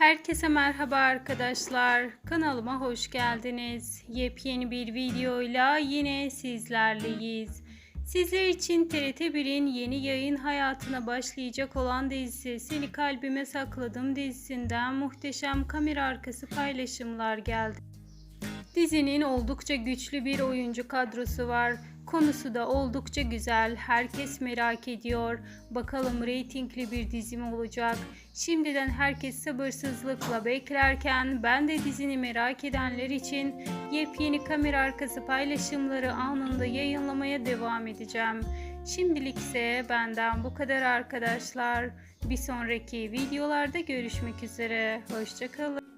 Herkese merhaba arkadaşlar. Kanalıma hoş geldiniz. Yepyeni bir videoyla yine sizlerleyiz. Sizler için TRT1'in yeni yayın hayatına başlayacak olan dizisi Seni Kalbime Sakladım dizisinden muhteşem kamera arkası paylaşımlar geldi. Dizinin oldukça güçlü bir oyuncu kadrosu var. Konusu da oldukça güzel. Herkes merak ediyor. Bakalım reytingli bir dizi mi olacak? Şimdiden herkes sabırsızlıkla beklerken ben de dizini merak edenler için yepyeni kamera arkası paylaşımları anında yayınlamaya devam edeceğim. Şimdilik ise benden bu kadar arkadaşlar. Bir sonraki videolarda görüşmek üzere. Hoşçakalın.